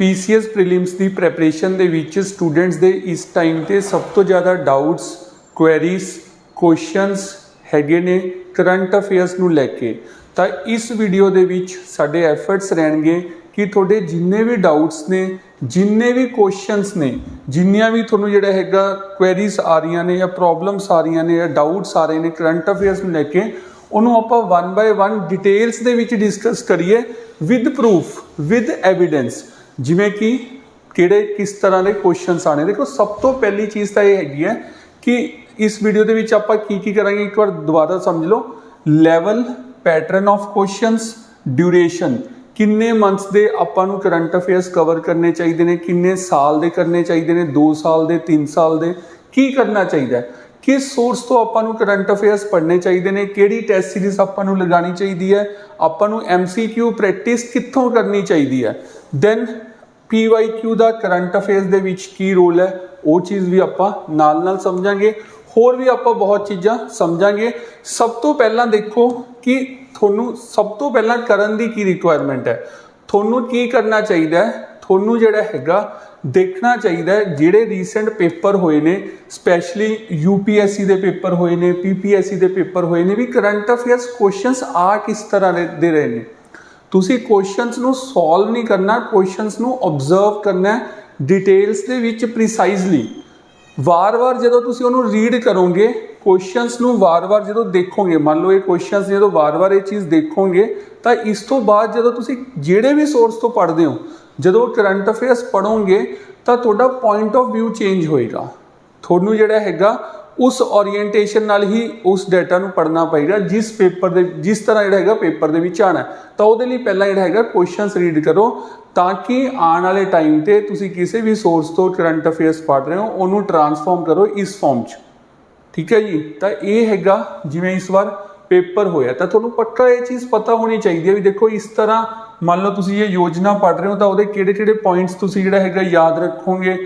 PCS prelims ਦੀ preparation ਦੇ ਵਿੱਚ students ਦੇ ਇਸ ਟਾਈਮ ਤੇ ਸਭ ਤੋਂ ਜ਼ਿਆਦਾ ਡਾਊਟਸ ਕੁਐਰੀਜ਼ ਕੁਐਸਚਨਸ ਹੈਗੇ ਨੇ ਕਰੰਟ ਅਫੇਅਰਸ ਨੂੰ ਲੈ ਕੇ। ਤਾਂ ਇਸ ਵੀਡੀਓ ਦੇ ਵਿੱਚ ਸਾਡੇ ਐਫਰਟਸ ਰਹਿਣਗੇ ਕਿ ਤੁਹਾਡੇ ਜਿੰਨੇ ਵੀ ਡਾਊਟਸ ਨੇ, ਜਿੰਨੇ ਵੀ ਕੁਐਸਚਨਸ ਨੇ, ਜਿੰਨੀਆਂ ਵੀ ਤੁਹਾਨੂੰ ਜਿਹੜਾ ਹੈਗਾ ਕੁਐਰੀਜ਼ ਆ ਰਹੀਆਂ ਨੇ ਜਾਂ ਪ੍ਰੋਬਲਮਸ ਆ ਰਹੀਆਂ ਨੇ ਜਾਂ ਡਾਊਟਸ ਆ ਰਹੇ ਨੇ ਕਰੰਟ ਅਫੇਅਰਸ ਨੂੰ ਲੈ ਕੇ, ਉਹਨੂੰ ਆਪਾਂ ਵਨ ਬਾਏ ਵਨ ਡਿਟੇਲਸ ਦੇ ਵਿੱਚ ਡਿਸਕਸ ਕਰੀਏ ਵਿਦ ਪ੍ਰੂਫ ਵਿਦ ਐਵੀਡੈਂਸ ਜਿਵੇਂ ਕਿ ਕਿਹੜੇ ਕਿਸ ਤਰ੍ਹਾਂ ਦੇ ਕੁਐਸਚਨਸ ਆਣੇ ਦੇਖੋ, ਸਭ ਤੋਂ ਪਹਿਲੀ ਚੀਜ਼ ਤਾਂ ਇਹ ਹੈਗੀ ਹੈ ਕਿ ਇਸ ਵੀਡੀਓ ਦੇ ਵਿੱਚ ਆਪਾਂ ਕੀ ਕੀ ਕਰਾਂਗੇ? ਇੱਕ ਵਾਰ ਦੁਬਾਰਾ ਸਮਝ ਲਓ। Level pattern of questions duration ਕਿੰਨੇ ਮੰਥਸ ਦੇ ਆਪਾਂ ਨੂੰ ਕਰੰਟ ਅਫੇਅਰਸ ਕਵਰ ਕਰਨੇ ਚਾਹੀਦੇ ਨੇ? ਕਿੰਨੇ ਸਾਲ ਦੇ ਕਰਨੇ ਚਾਹੀਦੇ ਨੇ? 2 ਸਾਲ ਦੇ 3 ਸਾਲ ਦੇ? ਕੀ ਕਰਨਾ ਚਾਹੀਦਾ ਕਿਸ ਸੋਰਸ ਤੋਂ ਆਪਾਂ ਨੂੰ ਕਰੰਟ ਅਫੇਅਰਸ ਪੜ੍ਹਨੇ ਚਾਹੀਦੇ ਨੇ? ਕਿਹੜੀ ਟੈਸਟ ਸੀਰੀਜ਼ ਆਪਾਂ ਨੂੰ ਲਗਾਉਣੀ ਚਾਹੀਦੀ ਹੈ? ਆਪਾਂ ਨੂੰ ਐਮਸੀਕਿਊ ਪ੍ਰੈਕਟਿਸ ਕਿੱਥੋਂ ਕਰਨੀ ਚਾਹੀਦੀ ਹੈ? ਦੈਨ ਪੀਵਾਈਕਿਊ ਦਾ ਕਰੰਟ ਅਫੇਅਰਸ ਦੇ ਵਿੱਚ ਕੀ ਰੋਲ ਹੈ, ਉਹ ਚੀਜ਼ ਵੀ ਆਪਾਂ ਨਾਲ ਨਾਲ ਸਮਝਾਂਗੇ। ਹੋਰ ਵੀ ਆਪਾਂ ਬਹੁਤ ਚੀਜ਼ਾਂ ਸਮਝਾਂਗੇ। ਸਭ ਤੋਂ ਪਹਿਲਾਂ ਦੇਖੋ ਕਿ ਤੁਹਾਨੂੰ ਸਭ ਤੋਂ ਪਹਿਲਾਂ ਕਰਨ ਦੀ ਕੀ ਰਿਕੁਆਇਰਮੈਂਟ ਹੈ। ਤੁਹਾਨੂੰ ਕੀ ਕਰਨਾ ਚਾਹੀਦਾ ਹੈ? ਤੁਹਾਨੂੰ ਜਿਹੜਾ ਹੈਗਾ, ਦੇਖਣਾ ਚਾਹੀਦਾ ਹੈ ਜਿਹੜੇ ਰੀਸੈਂਟ ਪੇਪਰ ਹੋਏ ਨੇ ਸਪੈਸ਼ਲੀ ਯੂਪੀਐਸਸੀ ਦੇ ਪੇਪਰ ਹੋਏ ਨੇ ਪੀਪੀਐਸਸੀ ਦੇ ਪੇਪਰ ਹੋਏ ਨੇ, ਵੀ ਕਰੰਟ ਅਫੇਅਰਸ ਕੁਐਸਚਨਸ ਆ ਕਿਸ ਤਰ੍ਹਾਂ ਦੇ ਦੇ ਰਹੇ ਨੇ। ਤੁਸੀਂ ਕੁਐਸਚਨਸ ਨੂੰ ਸੋਲਵ ਨਹੀਂ ਕਰਨਾ ਕੁਐਸਚਨਸ ਨੂੰ ਆਬਜ਼ਰਵ ਕਰਨਾ ਹੈ ਡਿਟੇਲਸ ਦੇ ਵਿੱਚ ਪ੍ਰੀਸਾਈਜ਼ਲੀ ਵਾਰ-ਵਾਰ ਜਦੋਂ ਤੁਸੀਂ ਉਹਨੂੰ ਰੀਡ ਕਰੋਗੇ ਕੁਐਸਚਨਸ ਨੂੰ ਵਾਰ-ਵਾਰ ਜਦੋਂ ਦੇਖੋਗੇ, ਮੰਨ ਲਓ ਇਹ ਕੁਐਸਚਨਸ ਜਦੋਂ ਵਾਰ-ਵਾਰ ਇਹ ਚੀਜ਼ ਦੇਖੋਗੇ, ਤਾਂ ਇਸ ਤੋਂ ਬਾਅਦ ਜਦੋਂ ਤੁਸੀਂ ਜਿਹੜੇ ਵੀ ਸੋਰਸ ਤੋਂ ਪੜ੍ਹਦੇ ਹੋ, ਜਦੋਂ ਕਰੰਟ ਅਫੇਅਰਸ ਪੜੋਗੇ ਤਾਂ ਤੁਹਾਡਾ ਪੁਆਇੰਟ ਆਫ View ਚੇਂਜ ਹੋਏਗਾ। ਤੁਹਾਨੂੰ ਜਿਹੜਾ ਹੈਗਾ ਉਸ ਓਰੀਐਂਟੇਸ਼ਨ ਨਾਲ ਹੀ ਉਸ ਡਾਟਾ ਨੂੰ ਪੜਨਾ ਪਏਗਾ, ਜਿਸ ਪੇਪਰ ਦੇ, ਜਿਸ ਤਰ੍ਹਾਂ ਜਿਹੜਾ ਹੈਗਾ ਪੇਪਰ ਦੇ ਵਿੱਚ ਆਣਾ ਤਾਂ ਉਹਦੇ ਲਈ ਪਹਿਲਾਂ ਜਿਹੜਾ ਹੈਗਾ ਕੁਐਸਚਨਸ ਰੀਡ ਕਰੋ, ਤਾਂ ਕਿ ਆਉਣ ਵਾਲੇ ਟਾਈਮ ਤੇ ਤੁਸੀਂ ਕਿਸੇ ਵੀ ਸੋਰਸ ਤੋਂ ਕਰੰਟ ਅਫੇਅਰਸ ਪੜ੍ਹ ਰਹੇ ਹੋ, ਉਹਨੂੰ ਟਰਾਂਸਫਾਰਮ ਕਰੋ ਇਸ ਫਾਰਮ 'ਚ। ਠੀਕ ਹੈ ਜੀ? ਤਾਂ ਇਹ ਹੈਗਾ ਜਿਵੇਂ ਇਸ ਵਾਰ ਪੇਪਰ ਹੋਇਆ। ਤਾਂ ਤੁਹਾਨੂੰ ਪੱਕਾ ਇਹ ਚੀਜ਼ ਪਤਾ ਹੋਣੀ ਚਾਹੀਦੀ ਹੈ ਵੀ ਦੇਖੋ ਇਸ ਤਰ੍ਹਾਂ ਮੰਨ ਲਓ ਤੁਸੀਂ ਇਹ ਯੋਜਨਾ ਪੜ੍ਹ ਰਹੇ ਹੋ, ਤਾਂ ਉਹਦੇ ਕਿਹੜੇ ਕਿਹੜੇ ਪੁਆਇੰਟਸ ਤੁਸੀਂ ਜਿਹੜਾ ਹੈਗਾ ਯਾਦ ਰੱਖੋਗੇ।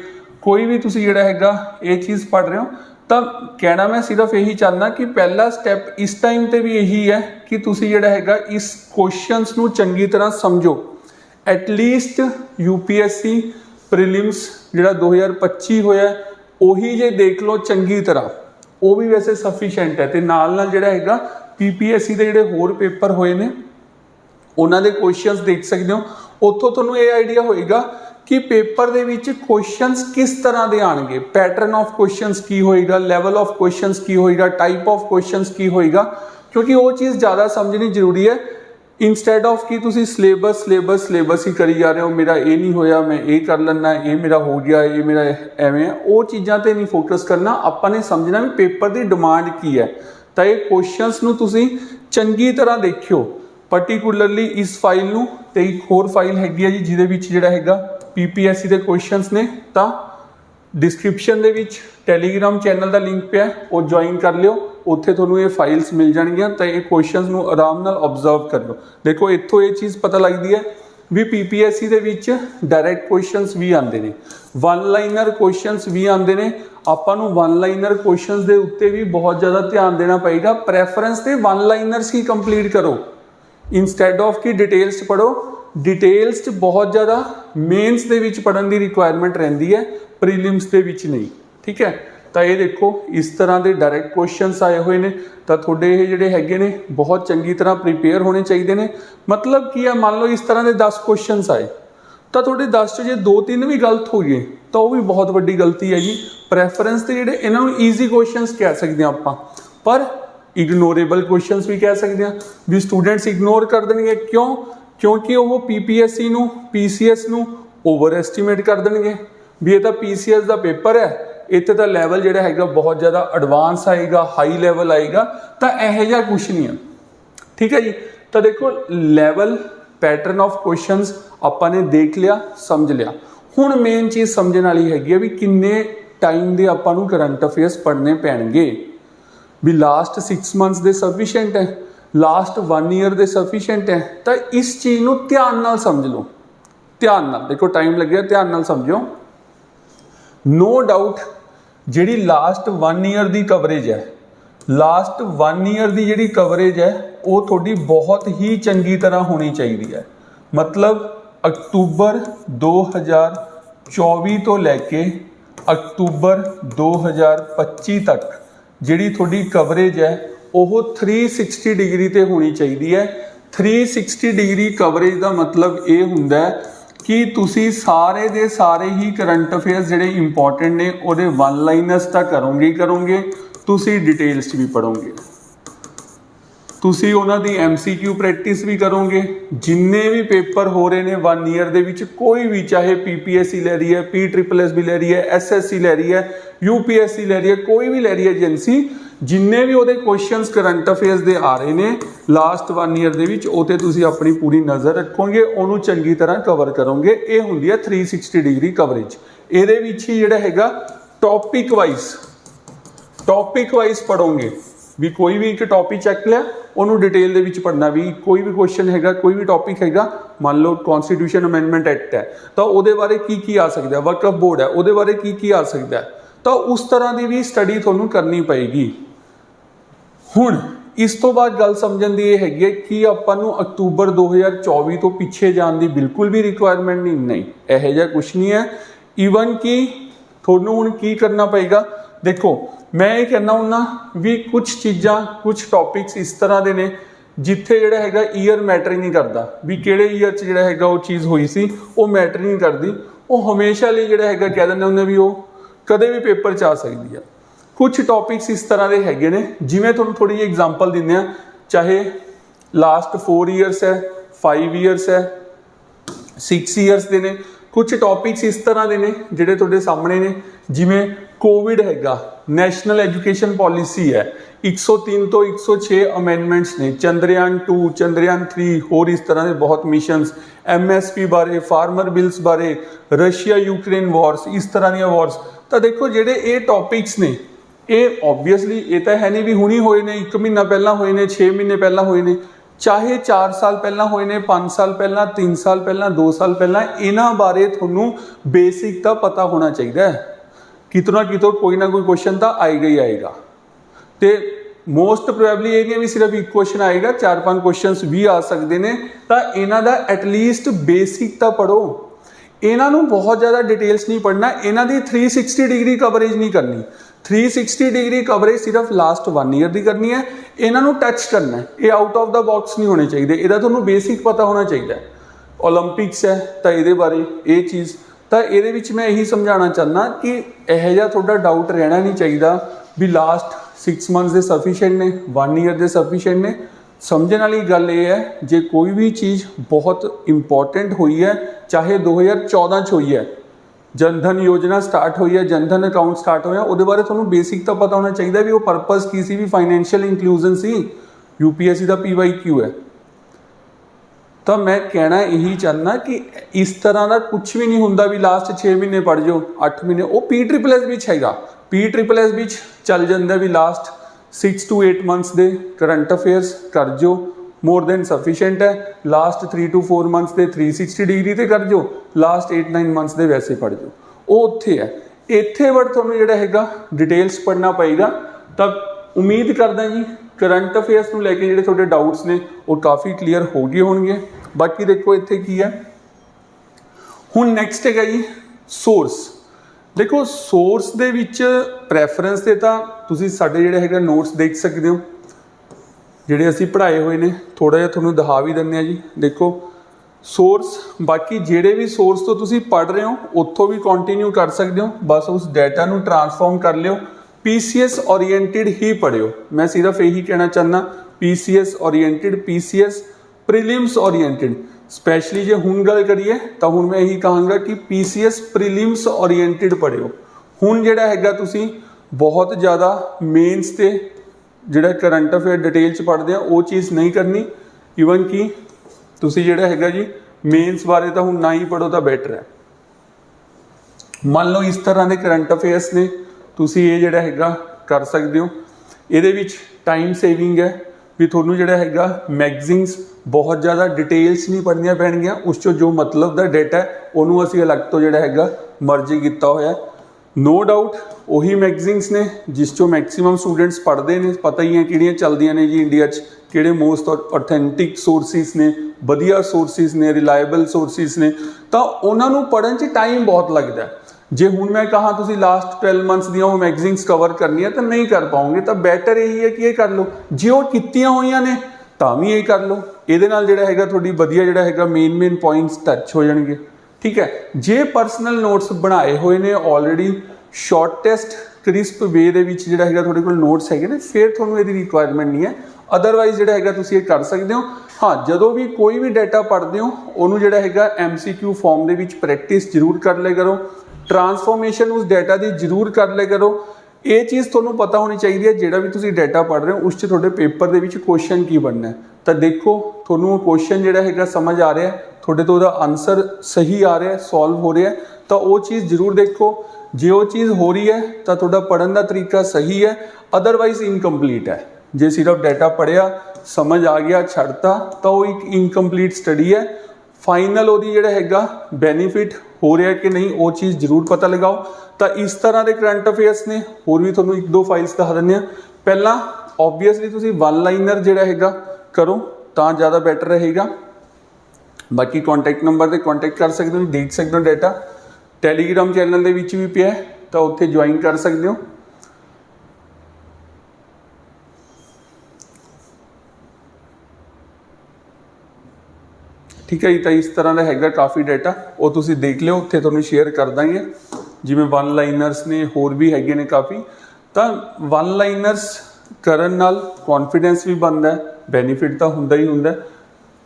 ਕੋਈ ਵੀ ਤੁਸੀਂ ਜਿਹੜਾ ਹੈਗਾ ਇਹ ਚੀਜ਼ ਪੜ੍ਹ ਰਹੇ ਹੋ ਤਾਂ ਕਹਿਣਾ ਮੈਂ ਸਿਰਫ ਇਹੀ ਚਾਹੁੰਦਾ ਕਿ ਪਹਿਲਾ ਸਟੈਪ ਇਸ ਟਾਈਮ ਤੇ ਵੀ ਇਹੀ ਹੈ ਕਿ ਤੁਸੀਂ ਜਿਹੜਾ ਹੈਗਾ ਇਸ ਕੁਐਸਚਨਸ ਨੂੰ ਚੰਗੀ ਤਰ੍ਹਾਂ ਸਮਝੋ। ਐਟ ਲੀਸਟ ਯੂਪੀਐਸਸੀ ਪ੍ਰੀਲਿਮਸ ਜਿਹੜਾ 2025 ਹੋਇਆ, ਉਹੀ ਜੇ ਦੇਖ ਲਓ ਚੰਗੀ ਤਰ੍ਹਾਂ। ਉਹ ਵੀ ਵੈਸੇ ਸਫੀਸ਼ੀਐਂਟ ਹੈ ਤੇ ਨਾਲ ਨਾਲ ਜਿਹੜਾ ਹੈਗਾ ਪੀਪੀਐਸਸੀ ਦੇ ਜਿਹੜੇ ਹੋਰ ਪੇਪਰ ਹੋਏ ਨੇ, ਉਹਨਾਂ ਦੇ ਕੁਐਸਚਨਸ ਦੇਖ ਸਕਦੇ ਹੋ। ਉੱਥੋਂ ਤੁਹਾਨੂੰ ਇਹ ਆਈਡੀਆ ਹੋਏਗਾ ਕਿ ਪੇਪਰ ਦੇ ਵਿੱਚ ਕੁਐਸਚਨਸ ਕਿਸ ਤਰ੍ਹਾਂ ਦੇ ਆਣਗੇ ਪੈਟਰਨ ਆਫ ਕੁਐਸਚਨਸ ਕੀ ਹੋਏਗਾ? ਲੈਵਲ ਆਫ ਕੁਐਸਚਨਸ ਕੀ ਹੋਏਗਾ? ਟਾਈਪ ਆਫ ਕੁਐਸਚਨਸ ਕੀ ਹੋਏਗਾ? ਕਿਉਂਕਿ ਉਹ ਚੀਜ਼ ਜ਼ਿਆਦਾ ਸਮਝਣੀ ਜ਼ਰੂਰੀ ਹੈ। ਇਨਸਟੈਡ ਆਫ ਕਿ ਤੁਸੀਂ ਸਿਲੇਬਸ ਸਿਲੇਬਸ ਸਿਲੇਬਸ ਹੀ ਕਰੀ ਜਾ ਰਹੇ ਹੋ, ਮੇਰਾ ਇਹ ਨਹੀਂ ਹੋਇਆ, ਮੈਂ ਇਹ ਕਰ ਲੈਣਾ ਇਹ ਮੇਰਾ ਹੋ ਗਿਆ, ਇਹ ਮੇਰਾ ਐਵੇਂ ਹੈ। ਉਹ ਚੀਜ਼ਾਂ ਤੇ ਨਹੀਂ ਫੋਕਸ ਕਰਨਾ। ਆਪਾਂ ਨੇ ਸਮਝਣਾ ਵੀ ਪੇਪਰ ਦੀ ਡਿਮਾਂਡ ਕੀ ਹੈ। ਤਾਂ ਇਹ ਕੁਐਸਚਨਸ ਨੂੰ ਤੁਸੀਂ ਚੰਗੀ ਤਰ੍ਹਾਂ ਦੇਖਿਓ। ਪਾਰਟਿਕੂਲਰਲੀ ਇਸ ਫਾਈਲ ਨੂੰ ਤੇ ਇੱਕ ਹੋਰ ਫਾਈਲ ਹੈਗੀ ਹੈ ਜੀ, ਜਿਹਦੇ ਵਿੱਚ ਜਿਹੜਾ ਹੈਗਾ ਪੀਪੀਐਸਸੀ ਦੇ ਕੁਐਸਚਨਸ ਨੇ, ਤਾਂ ਡਿਸਕ੍ਰਿਪਸ਼ਨ ਦੇ ਵਿੱਚ ਟੈਲੀਗ੍ਰਾਮ ਚੈਨਲ ਦਾ ਲਿੰਕ ਪਿਆ ਉਹ ਜੁਆਇਨ ਕਰ ਲਿਓ। ਉੱਥੇ ਤੁਹਾਨੂੰ ਇਹ ਫਾਈਲਸ ਮਿਲ ਜਾਣਗੀਆਂ, ਤਾਂ ਇਹ ਕੁਐਸਚਨਸ ਨੂੰ ਆਰਾਮ ਨਾਲ ਆਬਜ਼ਰਵ ਕਰ ਲਓ ਦੇਖੋ, ਇੱਥੋਂ ਇਹ ਚੀਜ਼ ਪਤਾ ਲੱਗਦੀ ਹੈ ਵੀ ਪੀਪੀਐਸਸੀ ਦੇ ਵਿੱਚ ਡਾਇਰੈਕਟ ਕੁਐਸਚਨਸ ਵੀ ਆਉਂਦੇ ਨੇ। ਵਨ ਲਾਈਨਰ ਕੁਐਸਚਨਸ ਵੀ ਆਉਂਦੇ ਨੇ। ਆਪਾਂ ਨੂੰ ਵਨ ਲਾਈਨਰ ਕੁਐਸਚਨਸ ਦੇ ਉੱਤੇ ਵੀ ਬਹੁਤ ਜ਼ਿਆਦਾ ਧਿਆਨ ਦੇਣਾ ਪਏਗਾ। ਪ੍ਰੈਫਰੈਂਸ ਤੇ ਵਨ ਲਾਈਨਰਸ ਹੀ ਕੰਪਲੀਟ ਕਰੋ। ਇਨਸਟੈਡ ਆਫ ਕਿ ਡਿਟੇਲਸ ਚ ਪੜੋ ਡਿਟੇਲਸ ਚ ਬਹੁਤ ਜ਼ਿਆਦਾ ਮੇਨਸ ਦੇ ਵਿੱਚ ਪੜਨ ਦੀ ਰਿਕੁਆਇਰਮੈਂਟ ਰਹਿੰਦੀ ਹੈ ਪ੍ਰੀਲਿਮਸ ਦੇ ਵਿੱਚ ਨਹੀਂ, ਠੀਕ ਹੈ? ਤਾਂ ਇਹ ਦੇਖੋ, ਇਸ ਤਰ੍ਹਾਂ ਦੇ ਡਾਇਰੈਕਟ ਕੁਐਸਚਨਸ ਆਏ ਹੋਏ ਨੇ, ਤਾਂ ਤੁਹਾਡੇ ਇਹ ਜਿਹੜੇ ਹੈਗੇ ਨੇ, ਬਹੁਤ ਚੰਗੀ ਤਰ੍ਹਾਂ ਪ੍ਰੀਪੇਅਰ ਹੋਣੇ ਚਾਹੀਦੇ ਨੇ। ਮਤਲਬ ਕੀ ਹੈ ਮੰਨ ਲਓ ਇਸ ਤਰ੍ਹਾਂ ਦੇ 10 ਕੁਐਸਚਨਸ ਆਏ, ਤਾਂ ਤੁਹਾਡੇ 10 ਚ ਜੇ 2-3 ਵੀ ਗਲਤ ਹੋ ਗਏ, ਤਾਂ ਉਹ ਵੀ ਬਹੁਤ ਵੱਡੀ ਗਲਤੀ ਹੈ ਜੀ। ਪ੍ਰੈਫਰੈਂਸ ਤੇ ਜਿਹੜੇ ਇਹਨਾਂ ਨੂੰ ਈਜ਼ੀ ਕੁਐਸਚਨਸ ਕਹਿ ਸਕਦੇ ਹਾਂ ਆਪਾਂ, ਪਰ ਇਗਨੋਰੇਬਲ ਕੁਐਸਚਨਸ ਵੀ ਕਹਿ ਸਕਦੇ ਹਾਂ। ਵੀ ਸਟੂਡੈਂਟਸ ਇਗਨੋਰ ਕਰ ਦੇਣਗੇ, ਕਿਉਂ? ਕਿਉਂਕਿ ਉਹ ਪੀਪੀਐਸਸੀ ਨੂੰ ਪੀਸੀਐਸ ਨੂੰ ਓਵਰ ਐਸਟੀਮੇਟ ਕਰ ਦੇਣਗੇ। ਵੀ ਇਹ ਤਾਂ ਪੀਸੀਐਸ ਦਾ ਪੇਪਰ ਹੈ, ਇੱਥੇ ਤਾਂ ਲੈਵਲ ਜਿਹੜਾ ਹੈਗਾ ਬਹੁਤ ਜ਼ਿਆਦਾ ਐਡਵਾਂਸ ਆਏਗਾ ਹਾਈ ਲੈਵਲ ਆਏਗਾ, ਤਾਂ ਇਹੋ ਜਿਹਾ ਕੁਝ ਨਹੀਂ ਹੈ। ਠੀਕ ਹੈ ਜੀ? ਤਾਂ ਦੇਖੋ ਲੈਵਲ ਪੈਟਰਨ ਆਫ ਕੁਐਸਚਨਸ ਆਪਾਂ ਨੇ ਦੇਖ ਲਿਆ, ਸਮਝ ਲਿਆ। ਹੁਣ ਮੇਨ ਚੀਜ਼ ਸਮਝਣ ਵਾਲੀ ਹੈਗੀ ਹੈ ਵੀ ਕਿੰਨੇ ਟਾਈਮ ਦੇ ਆਪਾਂ ਨੂੰ ਕਰੰਟ ਅਫੇਅਰਸ ਪੜ੍ਹਨੇ ਪੈਣਗੇ। ਵੀ ਲਾਸਟ 6 ਮੰਥਸ ਦੇ ਸਫੀਸ਼ੀਐਂਟ ਹੈ। ਲਾਸਟ 1 ਈਅਰ ਦੇ ਸਫੀਸ਼ੀਐਂਟ ਹੈ, ਤਾਂ ਇਸ ਚੀਜ਼ ਨੂੰ ਧਿਆਨ ਨਾਲ ਸਮਝ ਲਓ। ਧਿਆਨ ਨਾਲ, ਦੇਖੋ ਟਾਈਮ ਲੱਗਿਆ, ਧਿਆਨ ਨਾਲ ਸਮਝੋ ਨੋ ਡਾਊਟ ਜਿਹੜੀ ਲਾਸਟ 1 ਈਅਰ ਦੀ ਕਵਰੇਜ ਹੈ ਲਾਸਟ 1 ਈਅਰ ਦੀ ਜਿਹੜੀ ਕਵਰੇਜ ਹੈ, ਉਹ ਤੁਹਾਡੀ ਬਹੁਤ ਹੀ ਚੰਗੀ ਤਰ੍ਹਾਂ ਹੋਣੀ ਚਾਹੀਦੀ ਹੈ। ਮਤਲਬ ਅਕਤੂਬਰ 2024 ਤੋਂ ਲੈ ਕੇ ਅਕਤੂਬਰ 2025 ਤੱਕ ਜਿਹੜੀ ਤੁਹਾਡੀ ਕਵਰੇਜ ਹੈ ਉਹ 360 ਡਿਗਰੀ ਤੇ ਹੋਣੀ ਚਾਹੀਦੀ ਹੈ। 360 ਡਿਗਰੀ ਕਵਰੇਜ ਦਾ ਮਤਲਬ ਇਹ ਹੁੰਦਾ ਹੈ ਕਿ ਤੁਸੀਂ ਸਾਰੇ ਦੇ ਸਾਰੇ ਹੀ ਕਰੰਟ ਅਫੇਅਰਸ ਜਿਹੜੇ ਇੰਪੋਰਟੈਂਟ ਨੇ, ਉਹਦੇ ਵਨ ਲਾਈਨਰਸ ਤਾਂ ਕਰੋਗੇ ਹੀ ਕਰੋਗੇ, ਤੁਸੀਂ ਡਿਟੇਲਸ 'ਚ ਵੀ ਪੜੋਗੇ ਤੁਸੀਂ ਉਹਨਾਂ ਦੀ MCQ ਪ੍ਰੈਕਟਿਸ ਵੀ ਕਰੋਗੇ, ਜਿੰਨੇ ਵੀ ਪੇਪਰ ਹੋ ਰਹੇ ਨੇ 1 ਈਅਰ ਦੇ ਵਿੱਚ, ਕੋਈ ਵੀ ਚਾਹੇ PPSC ਲੈ ਰਹੀ ਹੈ PSSS ਵੀ ਲੈ ਰਹੀ ਹੈ SSC ਲੈ ਰਹੀ ਹੈ UPSC ਲੈ ਰਹੀ ਹੈ, ਕੋਈ ਵੀ ਲੈ ਰਹੀ ਹੈ ਏਜੰਸੀ ਜਿੰਨੇ ਵੀ ਉਹਦੇ ਕੁਐਸਚਨਸ ਕਰੰਟ ਅਫੇਅਰਸ ਦੇ ਆ ਰਹੇ ਨੇ ਲਾਸਟ 1 ਈਅਰ ਦੇ ਵਿੱਚ, ਉਹ ਤੇ ਤੁਸੀਂ ਆਪਣੀ ਪੂਰੀ ਨਜ਼ਰ ਰੱਖੋਗੇ, ਉਹਨੂੰ ਚੰਗੀ ਤਰ੍ਹਾਂ ਕਵਰ ਕਰੋਗੇ। ਇਹ ਹੁੰਦੀ ਹੈ 360 ਡਿਗਰੀ ਕਵਰੇਜ ਇਹਦੇ ਵਿੱਚ ਹੀ ਜਿਹੜਾ ਹੈਗਾ ਟੌਪਿਕ ਵਾਈਜ਼ ਟੌਪਿਕ ਵਾਈਜ਼ ਪੜੋਗੇ ਵੀ ਕੋਈ ਵੀ ਇੱਕ ਟੌਪਿਕ ਚੈੱਕ ਲਿਆ, ਉਹਨੂੰ ਡਿਟੇਲ ਦੇ ਵਿੱਚ ਪੜਨਾ ਵੀ ਕੋਈ ਵੀ ਕੁਐਸਚਨ ਹੈਗਾ, ਕੋਈ ਵੀ ਟੌਪਿਕ ਹੈਗਾ, ਮੰਨ ਲਓ ਕਨਸਟੀਟਿਊਸ਼ਨ ਅਮੈਂਡਮੈਂਟ ਐਕਟ ਹੈ, ਤਾਂ ਉਹਦੇ ਬਾਰੇ ਕੀ ਕੀ ਆ ਸਕਦਾ ਹੈ? ਵਰਕ ਬੋਰਡ ਹੈ, ਉਹਦੇ ਬਾਰੇ ਕੀ ਕੀ ਆ ਸਕਦਾ ਹੈ? ਤਾਂ ਉਸ ਤਰ੍ਹਾਂ ਦੀ ਵੀ ਸਟੱਡੀ ਤੁਹਾਨੂੰ ਕਰਨੀ ਪਏਗੀ। ਹੁਣ ਇਸ ਤੋਂ ਬਾਅਦ ਗੱਲ ਸਮਝਣ ਦੀ ਇਹ ਹੈਗੀ ਹੈ ਕਿ ਆਪਾਂ ਨੂੰ ਅਕਤੂਬਰ 2024 ਤੋਂ ਪਿੱਛੇ ਜਾਣ ਦੀ ਬਿਲਕੁਲ ਵੀ ਰਿਕੁਆਇਰਮੈਂਟ ਨਹੀਂ ਨਹੀਂ। ਇਹੋ ਜਿਹਾ ਕੁਝ ਨਹੀਂ ਹੈ। ਈਵਨ ਕਿ ਤੁਹਾਨੂੰ ਹੁਣ ਕੀ ਕਰਨਾ ਪਏਗਾ? ਦੇਖੋ, ਮੈਂ ਇਹ ਕਹਿੰਦਾ ਹੁੰਨਾ ਵੀ ਕੁਝ ਚੀਜ਼ਾਂ ਕੁਝ ਟੌਪਿਕਸ ਇਸ ਤਰ੍ਹਾਂ ਦੇ ਨੇ ਜਿੱਥੇ ਜਿਹੜਾ ਹੈਗਾ ਈਅਰ ਮੈਟਰ ਹੀ ਨਹੀਂ ਕਰਦਾ। ਵੀ ਕਿਹੜੇ ਈਅਰ 'ਚ ਜਿਹੜਾ ਹੈਗਾ ਉਹ ਚੀਜ਼ ਹੋਈ ਸੀ, ਉਹ ਮੈਟਰ ਨਹੀਂ ਕਰਦੀ। ਉਹ ਹਮੇਸ਼ਾ ਲਈ ਜਿਹੜਾ ਹੈਗਾ ਕਹਿ ਦਿੰਦੇ ਹੁੰਦੇ ਵੀ ਉਹ ਕਦੇ ਵੀ ਪੇਪਰ 'ਚ ਆ ਸਕਦੀ ਆ। ਕੁਝ ਟੌਪਿਕਸ ਇਸ ਤਰ੍ਹਾਂ ਦੇ ਹੈਗੇ ਨੇ, ਜਿਵੇਂ ਤੁਹਾਨੂੰ ਥੋੜੀ ਜਿਹੀ ਐਗਜ਼ਾਮਪਲ ਦਿੰਦੇ ਆ ਚਾਹੇ ਲਾਸਟ 4 ਇਅਰਸ ਹੈ 5 ਇਅਰਸ ਹੈ 6 ਇਅਰਸ ਦੇ ਨੇ ਕੁਝ ਟੌਪਿਕਸ ਇਸ ਤਰ੍ਹਾਂ ਦੇ ਨੇ ਜਿਹੜੇ ਤੁਹਾਡੇ ਸਾਹਮਣੇ ਨੇ, ਜਿਵੇਂ ਕੋਵਿਡ ਹੈਗਾ ਨੈਸ਼ਨਲ ਐਜੂਕੇਸ਼ਨ ਪਾਲਿਸੀ ਹੈ 103 ਤੋਂ 106 ਅਮੈਂਡਮੈਂਟਸ ਨੇ, ਚੰਦਰਯਾਨ 2 ਚੰਦਰਯਾਨ 3 ਹੋਰ ਇਸ ਤਰ੍ਹਾਂ ਦੇ ਬਹੁਤ ਮਿਸ਼ਨਸ ਐਮਐਸਪੀ ਬਾਰੇ ਫਾਰਮਰ ਬਿਲਸ ਬਾਰੇ ਰਸ਼ੀਆ ਯੂਕਰੇਨ ਵਾਰਸ ਇਸ ਤਰ੍ਹਾਂ ਦੀਆਂ ਵਾਰਸ ਤਾਂ ਦੇਖੋ ਜਿਹੜੇ ਇਹ ਟੌਪਿਕਸ ਨੇ ਇਹ ਆਬਵੀਅਸਲੀ ਇਹ ਤਾਂ ਹੈ ਨਹੀਂ ਵੀ ਹੁਣੀ ਹੋਏ ਨੇ 1 ਮਹੀਨਾ ਪਹਿਲਾਂ ਹੋਏ ਨੇ 6 ਮਹੀਨੇ ਪਹਿਲਾਂ ਹੋਏ ਨੇ। ਚਾਹੇ 4 ਸਾਲ ਪਹਿਲਾਂ ਹੋਏ ਨੇ 5 ਸਾਲ ਪਹਿਲਾਂ 3 ਸਾਲ ਪਹਿਲਾਂ 2 ਸਾਲ ਪਹਿਲਾਂ, ਇਹਨਾਂ ਬਾਰੇ ਤੁਹਾਨੂੰ ਬੇਸਿਕ ਤਾਂ ਪਤਾ ਹੋਣਾ ਚਾਹੀਦਾ ਹੈ। ਕਿਤਨਾ ਕਿਤੋਂ ਕੋਈ ਨਾ ਕੋਈ ਕੁਐਸਚਨ ਤਾਂ ਆਏਗਾ ਹੀ ਆਏਗਾ। ਤੇ ਮੋਸਟ ਪ੍ਰੋਬੇਬਲੀ ਇਹ ਨਹੀਂ ਵੀ ਸਿਰਫ ਇੱਕ ਕੁਐਸਚਨ ਆਏਗਾ, ਚਾਰ ਪੰਜ ਕੁਐਸਚਨਸ ਵੀ ਆ ਸਕਦੇ ਨੇ। ਤਾਂ ਇਹਨਾਂ ਦਾ ਐਟਲੀਸਟ ਬੇਸਿਕ ਤਾਂ ਪੜੋ ਇਹਨਾਂ ਨੂੰ ਬਹੁਤ ਜ਼ਿਆਦਾ ਡਿਟੇਲਸ ਨਹੀਂ ਪੜਨਾ ਇਹਨਾਂ ਦੀ 360 ਡਿਗਰੀ ਕਵਰੇਜ ਨਹੀਂ ਕਰਨੀ। 360 ਡਿਗਰੀ ਕਵਰੇਜ ਸਿਰਫ ਲਾਸਟ 1 ਇਅਰ ਦੀ ਕਰਨੀ ਹੈ। ਇਹਨਾਂ ਨੂੰ ਟੱਚ ਕਰਨਾ ਹੈ। ਇਹ ਆਊਟ ਆਫ ਦਾ ਬਾਕਸ ਨਹੀਂ ਹੋਣੇ ਚਾਹੀਦੇ। ਇਹਦਾ ਤੁਹਾਨੂੰ ਬੇਸਿਕ ਪਤਾ ਹੋਣਾ ਚਾਹੀਦਾ ਹੈ। 올림픽ਸ ਹੈ ਤਾਂ ਇਹਦੇ ਬਾਰੇ ਇਹ ਚੀਜ਼। ਤਾਂ ਇਹਦੇ ਵਿੱਚ ਮੈਂ ਇਹੀ ਸਮਝਾਉਣਾ ਚਾਹੁੰਦਾ ਕਿ ਇਹ ਜਿਹਾ ਤੁਹਾਡਾ ਡਾਊਟ ਰਹਿਣਾ ਨਹੀਂ ਚਾਹੀਦਾ ਵੀ ਲਾਸਟ 6 ਮੰਥਸ ਦੇ ਸਫੀਸ਼ੀਐਂਟ ਨੇ 1 ਇਅਰ ਦੇ ਸਫੀਸ਼ੀਐਂਟ ਨੇ। ਸਮਝਣ ਵਾਲੀ ਗੱਲ ਇਹ ਹੈ, ਜੇ ਕੋਈ ਵੀ ਚੀਜ਼ ਬਹੁਤ ਇੰਪੋਰਟੈਂਟ ਹੋਈ ਹੈ, ਚਾਹੇ 2014 ਚ ਹੋਈ ਹੈ ਜਨਧਨ ਯੋਜਨਾ ਸਟਾਰਟ ਹੋਈ ਹੈ ਜਨਧਨ ਅਕਾਊਂਟ ਸਟਾਰਟ ਹੋਇਆ, ਉਹਦੇ ਬਾਰੇ ਤੁਹਾਨੂੰ ਬੇਸਿਕ ਤਾਂ ਪਤਾ ਹੋਣਾ ਚਾਹੀਦਾ ਵੀ ਉਹ ਪਰਪਸ ਕੀ ਸੀ, ਵੀ ਫਾਈਨੈਂਸ਼ੀਅਲ ਇਨਕਲੂਜਨ ਸੀ ਯੂਪੀਐਸਸੀ ਦਾ ਪੀਵਾਈਕਿਊ ਹੈ। ਤਾਂ ਮੈਂ ਕਹਿਣਾ ਇਹੀ ਚਾਹਨਾ ਕਿ ਇਸ ਤਰ੍ਹਾਂ ਦਾ ਕੁਝ ਵੀ ਨਹੀਂ ਹੁੰਦਾ ਵੀ ਲਾਸਟ 6 ਮਹੀਨੇ ਪੜ ਜਾਓ 8 ਮਹੀਨੇ, ਉਹ ਪੀ ਟ੍ਰਿਪਲ ਐਸ ਵਿੱਚ ਹੈਗਾ। ਪੀ ਟ੍ਰਿਪਲ ਐਸ ਵਿੱਚ ਚੱਲ ਜਾਂਦਾ ਵੀ ਲਾਸਟ 6 ਟੂ 8 ਮੰਥਸ ਦੇ ਕਰੰਟ ਅਫੇਅਰਸ ਕਰ ਜੋ ਮੋਰ ਦੈਨ ਸਫੀਸ਼ੀਐਂਟ ਹੈ। ਲਾਸਟ 3 ਟੂ 4 ਮੰਥਸ ਦੇ 360 ਡਿਗਰੀ ਤੇ ਕਰ ਜੋ ਲਾਸਟ 8 9 ਮੰਥਸ ਦੇ ਵੈਸੇ ਪੜ ਜਾਓ। ਉਹ ਉੱਥੇ ਹੈ। ਇੱਥੇ ਵੜ ਤੁਹਾਨੂੰ ਜਿਹੜਾ ਹੈਗਾ ਡਿਟੇਲਸ ਪੜਨਾ ਪਏਗਾ। ਤਾਂ ਉਮੀਦ ਕਰਦਾ ਜੀ ਕਰੰਟ ਅਫੇਅਰਸ ਨੂੰ ਲੈ ਕੇ ਜਿਹੜੇ ਤੁਹਾਡੇ ਡਾਊਟਸ ਨੇ, ਉਹ ਕਾਫੀ ਕਲੀਅਰ ਹੋ ਗਏ ਹੋਣਗੇ। ਬਾਕੀ ਦੇਖੋ ਇੱਥੇ ਕੀ ਹੈ। ਹੁਣ ਨੈਕਸਟ ਹੈਗਾ ਜੀ ਸੋਰਸ ਦੇਖੋ ਸੋਰਸ ਦੇ ਵਿੱਚ ਪ੍ਰੈਫਰੈਂਸ ਤੇ ਤਾਂ ਤੁਸੀਂ ਸਾਡੇ ਜਿਹੜੇ ਹੈਗਾ ਨੋਟਸ ਦੇਖ ਸਕਦੇ ਹੋ। ਜਿਹੜੇ ਅਸੀਂ ਪੜ੍ਹਾਏ ਹੋਏ ਨੇ ਥੋੜਾ ਜਿਹਾ ਤੁਹਾਨੂੰ ਦਿਖਾ ਵੀ ਦਿੰਦੇ ਆ ਜੀ। ਦੇਖੋ ਸੋਰਸ ਬਾਕੀ ਜਿਹੜੇ ਵੀ ਸੋਰਸ ਤੋਂ ਤੁਸੀਂ ਪੜ੍ਹ ਰਹੇ ਹੋ, ਉੱਥੋਂ ਵੀ ਕੰਟੀਨਿਊ ਕਰ ਸਕਦੇ ਹੋ। ਬਸ ਉਸ ਡਾਟਾ ਨੂੰ ਟਰਾਂਸਫਾਰਮ ਕਰ ਲਿਓ। ਪੀਸੀਐਸ ਓਰੀਐਂਟਡ ਹੀ ਪੜਿਓ ਮੈਂ ਸਿਰਫ ਇਹੀ ਕਹਿਣਾ ਚਾਹੁੰਦਾ PCS oriented PCS prelims oriented specially ਜੇ ਹੁਣ ਗੱਲ ਕਰੀਏ, ਤਾਂ ਹੁਣ ਮੈਂ ਇਹੀ ਕਹਾਂਗਾ ਕਿ ਪੀਸੀਐਸ ਪ੍ਰੀਲਿਮਸ ਓਰੀਐਂਟਡ ਪੜਿਓ ਹੁਣ ਜਿਹੜਾ ਹੈਗਾ ਤੁਸੀਂ ਬਹੁਤ ਜ਼ਿਆਦਾ ਮੇਨਸ ਤੇ ਜਿਹੜਾ ਕਰੰਟ ਅਫੇਅਰ ਡਿਟੇਲ ਚ ਪੜ੍ਹਦੇ ਆ, ਉਹ ਚੀਜ਼ ਨਹੀਂ ਕਰਨੀ। ਇਵਨ ਕਿ ਤੁਸੀਂ ਜਿਹੜਾ ਹੈਗਾ ਜੀ ਮੇਨਸ ਬਾਰੇ ਤਾਂ ਹੁਣ ਨਾ ਹੀ ਪੜੋ ਤਾਂ ਬੈਟਰ ਹੈ। ਮੰਨ ਲਓ ਇਸ ਤਰ੍ਹਾਂ ਦੇ ਕਰੰਟ ਅਫੇਅਰਸ ਨੇ, ਤੁਸੀਂ ਇਹ ਜਿਹੜਾ ਹੈਗਾ ਕਰ ਸਕਦੇ ਹੋ। ਇਹਦੇ ਵਿੱਚ ਟਾਈਮ ਸੇਵਿੰਗ ਹੈ, ਵੀ ਤੁਹਾਨੂੰ ਜਿਹੜਾ ਹੈਗਾ ਮੈਗਜ਼ੀਨਸ ਬਹੁਤ ਜ਼ਿਆਦਾ ਡਿਟੇਲਸ ਨਹੀਂ ਪੜ੍ਹਨੀਆਂ ਪੈਣਗੀਆਂ, ਉਸ ਚੋਂ ਜੋ ਮਤਲਬ ਦਾ ਡਾਟਾ ਉਹਨੂੰ ਅਸੀਂ ਅਲੱਗ ਤੋਂ ਜਿਹੜਾ ਹੈਗਾ ਮਰਜ਼ੀ ਕੀਤਾ ਹੋਇਆ ਨੋ ਡਾਊਟ ਉਹੀ ਮੈਗਜ਼ੀਨਸ ਨੇ ਜਿਸ ਚੋਂ ਮੈਕਸਿਮਮ ਸਟੂਡੈਂਟਸ ਪੜ੍ਹਦੇ ਨੇ, ਪਤਾ ਹੀ ਹੈ ਕਿਹੜੀਆਂ ਚੱਲਦੀਆਂ ਨੇ ਜੀ ਇੰਡੀਆ 'ਚ, ਕਿਹੜੇ ਮੋਸਟ ਆਥੈਂਟਿਕ ਸੋਰਸਿਸ ਨੇ, ਵਧੀਆ ਸੋਰਸਿਸ ਨੇ ਰਿਲਾਇਬਲ ਸੋਰਸਿਸ ਨੇ, ਤਾਂ ਉਹਨਾਂ ਨੂੰ ਪੜ੍ਹਨ 'ਚ ਟਾਈਮ ਬਹੁਤ ਲੱਗਦਾ ਜੇ ਹੁਣ ਮੈਂ ਕਹਾਂ ਤੁਸੀਂ ਲਾਸਟ 12 ਮੰਥਸ ਦੀਆਂ ਉਹ ਮੈਗਜ਼ੀਨਸ ਕਵਰ ਕਰਨੀਆਂ ਤਾਂ ਨਹੀਂ ਕਰ ਪਾਉਂਗੇ ਤਾਂ ਬੈਟਰ ਇਹੀ ਹੈ ਕਿ ਇਹ ਕਰ ਲਓ। ਜੇ ਉਹ ਕੀਤੀਆਂ ਹੋਈਆਂ ਨੇ, ਤਾਂ ਵੀ ਇਹ ਕਰ ਲਓ। ਇਹਦੇ ਨਾਲ ਜਿਹੜਾ ਹੈਗਾ ਤੁਹਾਡੀ ਵਧੀਆ ਜਿਹੜਾ ਹੈਗਾ ਮੇਨ ਮੇਨ ਪੁਆਇੰਟਸ ਟੱਚ ਹੋ ਜਾਣਗੇ। ਠੀਕ ਹੈ, ਜੇ ਪਰਸਨਲ ਨੋਟਸ ਬਣਾਏ ਹੋਏ ਨੇ ਆਲਰੇਡੀ ਸ਼ਾਰਟੈਸਟ ਕ੍ਰਿਸਪ ਵੇ ਦੇ ਵਿੱਚ ਜਿਹੜਾ ਹੈਗਾ ਤੁਹਾਡੇ ਕੋਲ ਨੋਟਸ ਹੈਗੇ ਨੇ, ਫਿਰ ਤੁਹਾਨੂੰ ਇਹਦੀ ਰਿਕੁਆਇਰਮੈਂਟ ਨਹੀਂ ਹੈ। ਅਦਰਵਾਈਜ਼ ਜਿਹੜਾ ਹੈਗਾ ਤੁਸੀਂ ਇਹ ਕਰ ਸਕਦੇ ਹੋ। ਹਾਂ, ਜਦੋਂ ਵੀ ਕੋਈ ਵੀ ਡਾਟਾ ਪੜ੍ਹਦੇ ਹੋ, ਉਹਨੂੰ ਜਿਹੜਾ ਹੈਗਾ MCQ ਫਾਰਮ ਦੇ ਵਿੱਚ ਪ੍ਰੈਕਟਿਸ ਜ਼ਰੂਰ ਕਰ ਲਿਆ ਕਰੋ। ਟਰਾਂਸਫੋਰਮੇਸ਼ਨ ਉਸ ਡਾਟਾ ਦੀ ਜ਼ਰੂਰ ਕਰ ਲਿਆ ਕਰੋ। ਇਹ ਚੀਜ਼ ਤੁਹਾਨੂੰ ਪਤਾ ਹੋਣੀ ਚਾਹੀਦੀ ਹੈ, ਜਿਹੜਾ ਵੀ ਤੁਸੀਂ ਡਾਟਾ ਪੜ੍ਹ ਰਹੇ ਹੋ, ਉਸ 'ਚ ਤੁਹਾਡੇ ਪੇਪਰ ਦੇ ਵਿੱਚ ਕੁਐਸਚਨ ਕੀ ਬਣਨਾ ਹੈ। ਤਾਂ ਦੇਖੋ, ਤੁਹਾਨੂੰ ਉਹ ਕੁਐਸਚਨ ਜਿਹੜਾ ਹੈਗਾ ਸਮਝ ਆ ਰਿਹਾ ਤੁਹਾਡੇ ਤੋਂ ਉਹਦਾ ਆਨਸਰ ਸਹੀ ਆ ਰਿਹਾ ਹੈ ਸੋਲਵ ਹੋ ਰਿਹਾ ਹੈ, ਤਾਂ ਉਹ ਚੀਜ਼ ਜ਼ਰੂਰ ਦੇਖੋ। ਜੇ ਉਹ ਚੀਜ਼ ਹੋ ਰਹੀ ਹੈ, ਤਾਂ ਤੁਹਾਡਾ ਪੜਨ ਦਾ ਤਰੀਕਾ ਸਹੀ ਹੈ ਅਦਰਵਾਈਜ਼ ਇਨਕੰਪਲੀਟ ਹੈ। ਜੇ ਸਿਰਫ ਡਾਟਾ ਪੜਿਆ ਸਮਝ ਆ ਗਿਆ, ਛੱਡਤਾ, ਤਾਂ ਉਹ ਇੱਕ ਇਨਕੰਪਲੀਟ ਸਟੱਡੀ ਹੈ। ਫਾਈਨਲ ਉਹਦੀ ਜਿਹੜਾ ਹੈਗਾ ਬੈਨੀਫਿਟ ਹੋ ਰਿਹਾ ਕਿ ਨਹੀਂ, ਉਹ ਚੀਜ਼ ਜ਼ਰੂਰ ਪਤਾ ਲਗਾਓ। ਤਾਂ ਇਸ ਤਰ੍ਹਾਂ ਦੇ ਕਰੰਟ ਅਫੇਅਰਸ ਨੇ, ਹੋਰ ਵੀ ਤੁਹਾਨੂੰ ਇੱਕ ਦੋ ਫਾਈਲਸ ਦਿਖਾ ਦਿੰਦੇ ਆ ਪਹਿਲਾਂ ਆਬਵੀਅਸਲੀ ਤੁਸੀਂ ਵਨ ਲਾਈਨਰ ਜਿਹੜਾ ਹੈਗਾ, ਕਰੋ, ਤਾਂ ਜ਼ਿਆਦਾ ਬੈਟਰ ਰਹੇਗਾ। ਬਾਕੀ ਕੰਟੈਕਟ ਨੰਬਰ ਤੇ ਕੰਟੈਕਟ ਕਰ ਸਕਦੇ ਹੋ ਦੇਖ ਸਕਦੇ ਹੋ ਡਾਟਾ ਟੈਲੀਗ੍ਰਾਮ ਚੈਨਲ ਦੇ ਵਿੱਚ ਵੀ ਪਿਆ ਤਾਂ ਉੱਥੇ ਜੁਆਇਨ ਕਰ ਸਕਦੇ ਹੋ। ਠੀਕ ਹੈ ਜੀ, ਤਾਂ ਇਸ ਤਰ੍ਹਾਂ ਦਾ ਹੈਗਾ ਕਾਫੀ ਡਾਟਾ ਉਹ ਤੁਸੀਂ ਦੇਖ ਲਿਓ, ਉੱਥੇ ਤੁਹਾਨੂੰ ਸ਼ੇਅਰ ਕਰ ਦਾਂਗੇ। ਜਿਵੇਂ ਵਨ ਲਾਈਨਰਸ ਨੇ, ਹੋਰ ਵੀ ਹੈਗੇ ਨੇ ਕਾਫੀ। ਤਾਂ ਵਨ ਲਾਈਨਰਸ ਕਰਨ ਨਾਲ ਕੌਨਫੀਡੈਂਸ ਵੀ ਬਣਦਾ ਹੈ ਬੈਨੀਫਿਟ ਤਾਂ ਹੁੰਦਾ ਹੀ ਹੁੰਦਾ ਹੈ।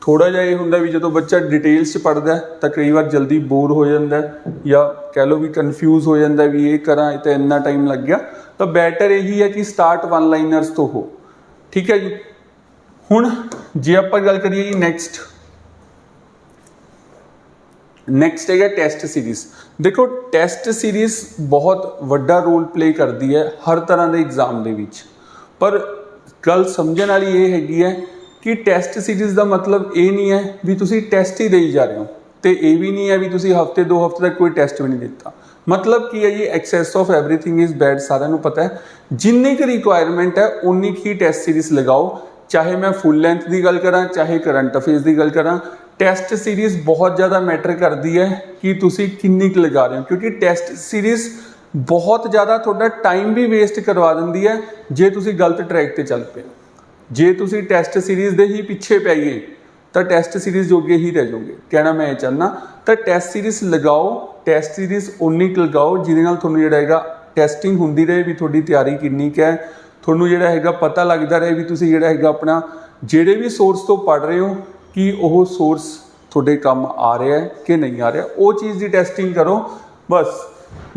ਥੋੜਾ ਜਿਹਾ ਇਹ ਹੁੰਦਾ ਵੀ ਜਦੋਂ ਬੱਚਾ ਡਿਟੇਲਸ ਚ ਪੜਦਾ ਤਾਂ ਕਈ ਵਾਰ ਜਲਦੀ ਬੋਰ ਹੋ ਜਾਂਦਾ ਜਾਂ ਕਹਿ ਲਓ ਵੀ ਕਨਫਿਊਜ਼ ਹੋ ਜਾਂਦਾ ਵੀ ਇਹ ਕਰਾਂ, ਇਹ ਤਾਂ ਇੰਨਾ ਟਾਈਮ ਲੱਗ ਗਿਆ। ਤਾਂ ਬੈਟਰ ਇਹੀ ਹੈ ਕਿ ਸਟਾਰਟ ਵਨ ਲਾਈਨਰਸ ਤੋਂ ਹੋ। ਠੀਕ ਹੈ ਜੀ? ਹੁਣ ਜੇ ਆਪਾਂ ਗੱਲ ਕਰੀਏ ਜੀ ਨੈਕਸਟ ਨੈਕਸਟ ਹੈਗਾ ਟੈਸਟ ਸੀਰੀਜ਼ ਦੇਖੋ ਟੈਸਟ ਸੀਰੀਜ਼ ਬਹੁਤ ਵੱਡਾ ਰੋਲ ਪਲੇ ਕਰਦੀ ਹੈ ਹਰ ਤਰ੍ਹਾਂ ਦੇ ਐਗਜ਼ਾਮ ਦੇ ਵਿੱਚ। ਪਰ ਗੱਲ ਸਮਝਣ ਵਾਲੀ ਇਹ ਹੈਗੀ ਹੈ ਕਿ ਟੈਸਟ ਸੀਰੀਜ਼ ਦਾ ਮਤਲਬ ਇਹ ਨਹੀਂ ਹੈ ਵੀ ਤੁਸੀਂ ਟੈਸਟ ਹੀ ਦੇਈ ਜਾ ਰਹੇ ਹੋ ਤੇ ਇਹ ਵੀ ਨਹੀਂ ਹੈ ਵੀ ਤੁਸੀਂ ਹਫ਼ਤੇ, ਦੋ ਹਫ਼ਤੇ ਤੱਕ ਕੋਈ ਟੈਸਟ ਵੀ ਨਹੀਂ ਦਿੱਤਾ। ਮਤਲਬ ਕੀ ਹੈ ਜੀ access of everything is bad ਸਾਰਿਆਂ ਨੂੰ ਪਤਾ ਹੈ। ਜਿੰਨੀ ਕੁ ਰਿਕੁਆਇਰਮੈਂਟ ਹੈ ਉਨੀ ਕੁ ਹੀ ਟੈਸਟ ਸੀਰੀਜ਼ ਲਗਾਓ। ਚਾਹੇ ਮੈਂ ਫੁੱਲ ਲੈਂਥ ਦੀ ਗੱਲ ਕਰਾਂ, ਚਾਹੇ ਕਰੰਟ ਅਫੇਅਰਸ ਦੀ ਗੱਲ ਕਰਾਂ ਟੈਸਟ ਸੀਰੀਜ਼ ਬਹੁਤ ਜ਼ਿਆਦਾ ਮੈਟਰ ਕਰਦੀ ਹੈ ਕਿ ਤੁਸੀਂ ਕਿੰਨੀ ਕੁ ਲਗਾ ਰਹੇ ਹੋ। ਕਿਉਂਕਿ ਟੈਸਟ ਸੀਰੀਜ਼ ਬਹੁਤ ਜ਼ਿਆਦਾ ਤੁਹਾਡਾ ਟਾਈਮ ਵੀ ਵੇਸਟ ਕਰਵਾ ਦਿੰਦੀ ਹੈ, ਜੇ ਤੁਸੀਂ ਗਲਤ ਟਰੈਕ ਤੇ ਚੱਲ ਪਏ ਜੇ ਤੁਸੀਂ ਟੈਸਟ ਸੀਰੀਜ਼ ਦੇ ਹੀ ਪਿੱਛੇ ਪੈ ਗਏ ਤਾਂ ਟੈਸਟ ਸੀਰੀਜ਼ ਜੋਗੇ ਹੀ ਰਹਿ ਜਾਓਗੇ। ਕਹਿਣਾ ਮੈਂ ਇਹ ਚਾਹੁੰਦਾ ਤਾਂ ਟੈਸਟ ਸੀਰੀਜ਼ ਲਗਾਓ ਟੈਸਟ ਸੀਰੀਜ਼ ਉਨੀ ਕੁ ਲਗਾਓ, ਜਿਹਦੇ ਨਾਲ ਤੁਹਾਨੂੰ ਜਿਹੜਾ ਹੈਗਾ ਟੈਸਟਿੰਗ ਹੁੰਦੀ ਰਹੇ ਵੀ ਤੁਹਾਡੀ ਤਿਆਰੀ ਕਿੰਨੀ ਕੁ ਹੈ। ਤੁਹਾਨੂੰ ਜਿਹੜਾ ਹੈਗਾ ਪਤਾ ਲੱਗਦਾ ਰਹੇ ਵੀ ਤੁਸੀਂ ਜਿਹੜਾ ਹੈਗਾ ਆਪਣਾ ਜਿਹੜੇ ਵੀ ਸੋਰਸ ਤੋਂ ਪੜ ਰਹੇ ਹੋ, ਕਿ ਉਹ ਸੋਰਸ ਤੁਹਾਡੇ ਕੰਮ ਆ ਰਿਹਾ ਹੈ ਕਿ ਨਹੀਂ ਆ ਰਿਹਾ। ਉਹ ਚੀਜ਼ ਦੀ ਟੈਸਟਿੰਗ ਕਰੋ, ਬਸ।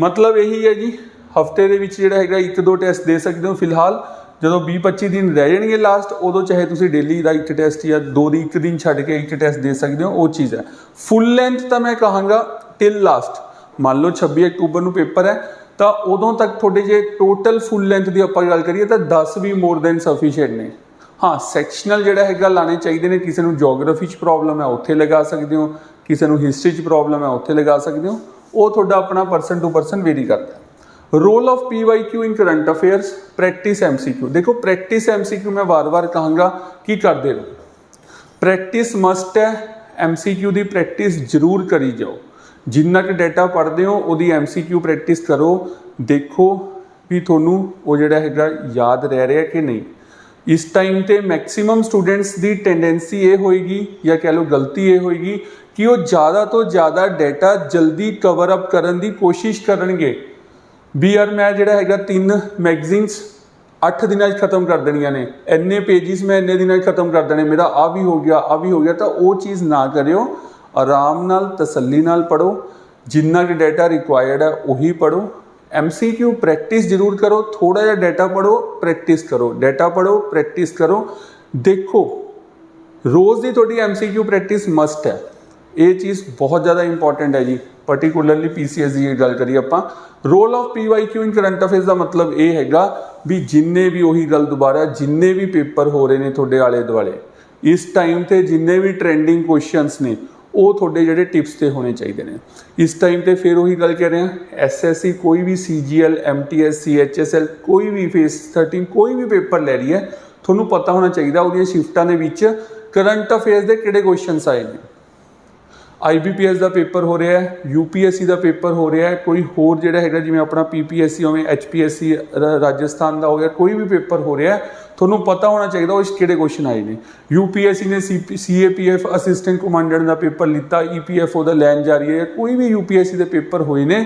ਮਤਲਬ ਇਹੀ ਹੈ ਜੀ, ਹਫ਼ਤੇ ਦੇ ਵਿੱਚ ਜਿਹੜਾ ਹੈਗਾ ਇੱਕ ਦੋ ਟੈਸਟ ਦੇ ਸਕਦੇ ਹੋ ਫਿਲਹਾਲ। ਜਦੋਂ 20 25 ਦਿਨ ਰਹਿ ਜਾਣਗੇ ਲਾਸਟ ਉਦੋਂ ਚਾਹੇ ਤੁਸੀਂ ਡੇਲੀ ਦਾ ਇੱਕ ਟੈਸਟ ਜਾਂ ਦੋ ਦੀ ਇੱਕ ਦਿਨ ਛੱਡ ਕੇ ਇੱਕ ਟੈਸਟ ਦੇ ਸਕਦੇ ਹੋ, ਉਹ ਚੀਜ਼ ਹੈ। ਫੁੱਲ ਲੈਂਥ ਤਾਂ ਮੈਂ ਕਹਾਂਗਾ ਟਿਲ ਲਾਸਟ ਮੰਨ ਲਓ 26 ਅਕਤੂਬਰ ਨੂੰ ਪੇਪਰ ਹੈ, ਤਾਂ ਉਦੋਂ ਤੱਕ ਤੁਹਾਡੇ ਜੇ ਟੋਟਲ ਫੁੱਲ ਲੈਂਥ ਦੀ ਆਪਾਂ ਗੱਲ ਕਰੀਏ, ਤਾਂ 10 ਵੀ ਮੋਰ ਦੈਨ ਸਫੀਸ਼ੀਐਂਟ ਨੇ। ਹਾਂ ਸੈਕਸ਼ਨਲ ਜਿਹੜਾ ਹੈਗਾ ਲਾਣੇ ਚਾਹੀਦੇ ਨੇ, ਕਿਸੇ ਨੂੰ ਜੀਓਗ੍ਰਾਫੀ 'ਚ ਪ੍ਰੋਬਲਮ ਹੈ, ਉੱਥੇ ਲਗਾ ਸਕਦੇ ਹੋ। ਕਿਸੇ ਨੂੰ ਹਿਸਟਰੀ 'ਚ ਪ੍ਰੋਬਲਮ ਹੈ, ਉੱਥੇ ਲਗਾ ਸਕਦੇ ਹੋ। ਉਹ ਤੁਹਾਡਾ ਆਪਣਾ ਪਰਸਨ ਟੂ ਪਰਸਨ ਵੇਰੀ ਕਰਦਾ। ਹੈ role of PYQ in current affairs practice MCQ ਦੇਖੋ ਪ੍ਰੈਕਟਿਸ ਐਮਸੀਕਿਊ ਮੈਂ ਵਾਰ-ਵਾਰ ਕਹਾਂਗਾ ਕੀ ਕਰਦੇ ਰਹੋ ਪ੍ਰੈਕਟਿਸ ਮਸਟ ਹੈ ਐਮਸੀਕਿਊ ਦੀ ਪ੍ਰੈਕਟਿਸ ਜ਼ਰੂਰ ਕਰੀ ਜਾਓ ਜਿੰਨਾ ਕਿ ਡਾਟਾ ਪੜ੍ਹਦੇ ਹੋ ਉਹਦੀ ਐਮਸੀਕਿਊ ਪ੍ਰੈਕਟਿਸ ਕਰੋ ਦੇਖੋ ਵੀ ਤੁਹਾਨੂੰ ਉਹ ਜਿਹੜਾ ਹੈਗਾ ਯਾਦ ਰਹਿ ਰਿਹਾ ਕਿ ਨਹੀਂ ਇਸ ਟਾਈਮ ਤੇ ਮੈਕਸਿਮਮ ਸਟੂਡੈਂਟਸ ਦੀ ਟੈਂਡੈਂਸੀ ਇਹ ਹੋਏਗੀ ਜਾਂ ਕਹਿ ਲਓ ਗਲਤੀ ਇਹ ਹੋਏਗੀ ਕਿ ਉਹ ਜ਼ਿਆਦਾ ਤੋਂ ਜ਼ਿਆਦਾ ਡਾਟਾ ਜਲਦੀ ਕਵਰ ਅਪ ਕਰਨ ਦੀ ਕੋਸ਼ਿਸ਼ ਕਰਨਗੇ ਵੀ ਯਾਰ ਮੈਂ ਜਿਹੜਾ ਹੈਗਾ ਤਿੰਨ ਮੈਗਜ਼ੀਨਸ 8 ਦਿਨਾਂ 'ਚ ਖਤਮ ਕਰ ਦੇਣੀਆਂ ਨੇ। ਇੰਨੇ ਪੇਜਿਸ ਮੈਂ ਇੰਨੇ ਦਿਨਾਂ 'ਚ ਖਤਮ ਕਰ ਦੇਣੇ। ਮੇਰਾ ਆ ਵੀ ਹੋ ਗਿਆ ਆ ਵੀ ਹੋ ਗਿਆ। ਤਾਂ ਉਹ ਚੀਜ਼ ਨਾ ਕਰਿਓ। ਆਰਾਮ ਨਾਲ, ਤਸੱਲੀ ਨਾਲ ਪੜੋ ਜਿੰਨਾ ਕਿ ਡਾਟਾ ਰਿਕੁਆਇਰਡ ਹੈ, ਉਹੀ ਪੜੋ ਐਮਸੀਕਿਊ ਪ੍ਰੈਕਟਿਸ ਜ਼ਰੂਰ ਕਰੋ। ਥੋੜਾ ਜਿਹਾ ਡਾਟਾ ਪੜੋ ਪ੍ਰੈਕਟਿਸ ਕਰੋ। ਡਾਟਾ ਪੜੋ ਪ੍ਰੈਕਟਿਸ ਕਰੋ। ਦੇਖੋ, ਰੋਜ਼ ਦੀ ਤੁਹਾਡੀ ਐਮਸੀਕਿਊ ਪ੍ਰੈਕਟਿਸ ਮਸਟ ਹੈ। ਇਹ ਚੀਜ਼ ਬਹੁਤ ਜ਼ਿਆਦਾ ਇੰਪੋਰਟੈਂਟ ਹੈ ਜੀ। ਪਾਰਟਿਕੂਲਰਲੀ ਪੀਸੀਐਸ ਦੀ ਇਹ ਗੱਲ ਕਰੀ ਆਪਾਂ role of PYQ in current affairs ਦਾ ਮਤਲਬ ਇਹ ਹੈਗਾ ਵੀ ਜਿੰਨੇ ਵੀ ਉਹੀ ਗੱਲ ਦੁਬਾਰਾ, ਜਿੰਨੇ ਵੀ ਪੇਪਰ ਹੋ ਰਹੇ ਨੇ ਤੁਹਾਡੇ ਆਲੇ ਦੁਆਲੇ, ਇਸ ਟਾਈਮ ਤੇ ਜਿੰਨੇ ਵੀ ਟ੍ਰੈਂਡਿੰਗ ਕੁਐਸਚਨਸ ਨੇ, ਉਹ ਤੁਹਾਡੇ ਜਿਹੜੇ ਟਿਪਸ ਤੇ ਹੋਣੇ ਚਾਹੀਦੇ ਨੇ। ਇਸ ਟਾਈਮ ਤੇ ਫਿਰ ਉਹੀ ਗੱਲ ਕਰ ਰਹੇ ਹਾਂ ਐਸਐਸਸੀ ਕੋਈ ਵੀ ਸੀਜੀਐਲ ਐਮਟੀਐਸ ਸੀਐਚਐਸਐਲ ਕੋਈ ਵੀ ਫੇਸ 13 ਕੋਈ ਵੀ ਪੇਪਰ ਲੈ ਰਹੀ ਹੈ, ਤੁਹਾਨੂੰ ਪਤਾ ਹੋਣਾ ਚਾਹੀਦਾ ਉਹਦੀਆਂ ਸ਼ਿਫਟਾਂ ਦੇ ਵਿੱਚ ਕਰੰਟ ਅਫੇਅਰਸ ਦੇ ਕਿਹੜੇ ਕੁਐਸਚਨਸ ਆਏ ਨੇ। ਆਈਬੀਪੀਐਸ ਦਾ ਪੇਪਰ ਹੋ ਰਿਹਾ ਹੈ ਯੂਪੀਐਸਸੀ ਦਾ ਪੇਪਰ ਹੋ ਰਿਹਾ ਹੈ, ਕੋਈ ਹੋਰ ਜਿਹੜਾ ਹੈਗਾ ਜਿਵੇਂ ਆਪਣਾ ਪੀਪੀਐਸਸੀ ਹੋਵੇ ਐਚਪੀਐਸਸੀ ਰਾਜਸਥਾਨ ਦਾ ਹੋ ਗਿਆ, ਕੋਈ ਵੀ ਪੇਪਰ ਹੋ ਰਿਹਾ ਤੁਹਾਨੂੰ ਪਤਾ ਹੋਣਾ ਚਾਹੀਦਾ ਉਹ 'ਚ ਕਿਹੜੇ ਕੁਐਸਚਨ ਆਏ ਨੇ। ਯੂਪੀਐਸਸੀ ਨੇ ਸੀਏਪੀਐਫ ਅਸਿਸਟੈਂਟ ਕਮਾਂਡੈਂਟ ਦਾ ਪੇਪਰ ਲਿੱਤਾ ਈਪੀਐਫਓ ਉਹਦਾ ਲੈਣ ਜਾ ਰਹੀ ਹੈ ਕੋਈ ਵੀ ਯੂਪੀਐਸਸੀ ਦੇ ਪੇਪਰ ਹੋਏ ਨੇ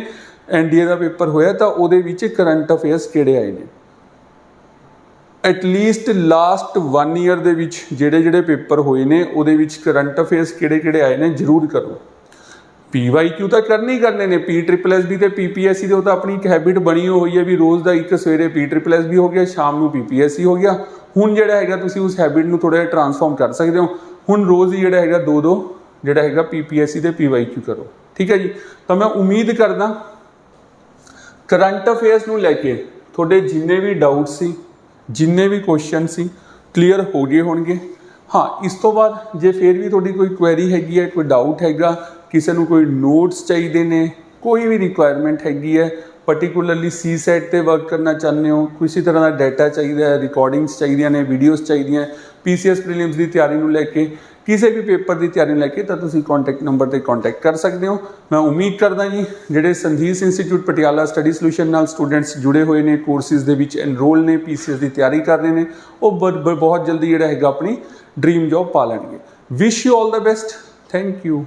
ਐਨਡੀਏ ਦਾ ਪੇਪਰ ਹੋਇਆ ਤਾਂ ਉਹਦੇ ਵਿੱਚ ਕਰੰਟ ਅਫੇਅਰਸ ਕਿਹੜੇ ਆਏ ਨੇ। ਐਟਲੀਸਟ ਲਾਸਟ 1 ਇਅਰ ਦੇ ਵਿੱਚ ਜਿਹੜੇ ਜਿਹੜੇ ਪੇਪਰ ਹੋਏ ਨੇ, ਉਹਦੇ ਵਿੱਚ ਕਰੰਟ ਅਫੇਅਰਸ ਕਿਹੜੇ ਕਿਹੜੇ ਆਏ ਨੇ, ਜ਼ਰੂਰ ਕਰੋ। ਪੀਵਾਈਕਿਊ ਤਾਂ ਕਰਨੇ ਹੀ ਕਰਨੇ ਨੇ ਪੀ ਟ੍ਰਿਪਲ ਐਸ ਬੀ ਤੇ ਪੀਪੀਐਸਸੀ ਦੇ ਉਹ ਤਾਂ ਆਪਣੀ ਇੱਕ ਹੈਬਿਟ ਬਣੀ ਹੋਈ ਹੈ ਵੀ ਰੋਜ਼ ਦਾ ਇੱਕ ਸਵੇਰੇ ਪੀ ਟ੍ਰਿਪਲ ਐਸ ਬੀ ਹੋ ਗਿਆ, ਸ਼ਾਮ ਨੂੰ ਪੀਪੀਐਸਸੀ ਹੋ ਗਿਆ। ਹੁਣ ਜਿਹੜਾ ਹੈਗਾ ਤੁਸੀਂ ਉਸ ਹੈਬਿਟ ਨੂੰ ਥੋੜਾ ਜਿਹਾ ਟਰਾਂਸਫਾਰਮ ਕਰ ਸਕਦੇ ਹੋ। ਹੁਣ ਰੋਜ਼ ਹੀ ਜਿਹੜਾ ਹੈਗਾ ਦੋ ਦੋ, ਜਿਹੜਾ ਹੈਗਾ ਪੀਪੀਐਸਸੀ ਤੇ ਪੀਵਾਈਕਿਊ ਕਰੋ। ਠੀਕ ਹੈ ਜੀ? ਤਾਂ ਮੈਂ ਉਮੀਦ ਕਰਦਾ, ਕਰੰਟ ਅਫੇਅਰਸ ਨੂੰ ਲੈ ਕੇ ਤੁਹਾਡੇ ਜਿੰਨੇ ਵੀ ਡਾਊਟ ਸੀ ਜਿੰਨੇ ਵੀ ਕੁਐਸਚਨ ਸੀ ਕਲੀਅਰ ਹੋ ਗਏ ਹੋਣਗੇ। ਹਾਂ, ਇਸ ਤੋਂ ਬਾਅਦ ਜੇ ਫਿਰ ਵੀ ਤੁਹਾਡੀ ਕੋਈ ਕੁਐਰੀ ਹੈਗੀ ਹੈ, ਕੋਈ ਡਾਊਟ ਹੈਗਾ, ਕਿਸੇ ਨੂੰ ਕੋਈ ਨੋਟਸ ਚਾਹੀਦੇ ਨੇ, ਕੋਈ ਵੀ ਰਿਕੁਆਇਰਮੈਂਟ ਹੈਗੀ ਹੈ ਪਾਰਟਿਕੂਲਰਲੀ ਸੀ ਸੈਟ ਤੇ ਵਰਕ ਕਰਨਾ ਚਾਹੁੰਦੇ ਹੋ, ਕਿਸੇ ਤਰ੍ਹਾਂ ਦਾ ਡਾਟਾ ਚਾਹੀਦਾ ਹੈ ਰਿਕਾਰਡਿੰਗਸ ਚਾਹੀਦੀਆਂ ਨੇ ਵੀਡੀਓਜ਼ ਚਾਹੀਦੀਆਂ ਪੀਸੀਐਸ ਪ੍ਰੀਲਿਮਸ ਦੀ ਤਿਆਰੀ ਨੂੰ ਲੈ ਕੇ ਕਿਸੇ ਵੀ ਪੇਪਰ ਦੀ ਤਿਆਰੀ ਨੂੰ ਲੈ ਕੇ ਤਾਂ ਤੁਸੀਂ ਕੰਟੈਕਟ ਨੰਬਰ ਤੇ ਕੰਟੈਕਟ ਕਰ ਸਕਦੇ ਹੋ। ਮੈਂ ਉਮੀਦ ਕਰਦਾ ਜੀ, ਜਿਹੜੇ Sandhi's institute Patiala study solution ਨਾਲ ਸਟੂਡੈਂਟਸ ਜੁੜੇ ਹੋਏ ਨੇ ਕੋਰਸਿਸ ਦੇ ਵਿੱਚ ਐਨਰੋਲ ਨੇ ਪੀਸੀਐਸ ਦੀ ਤਿਆਰੀ ਕਰ ਰਹੇ ਨੇ, ਉਹ ਬ- ਬਹੁਤ ਜਲਦੀ ਜਿਹੜਾ ਹੈਗਾ ਆਪਣੀ ਡ੍ਰੀਮ ਜੌਬ ਪਾ ਲੈਣਗੇ। Wish you all the best thank you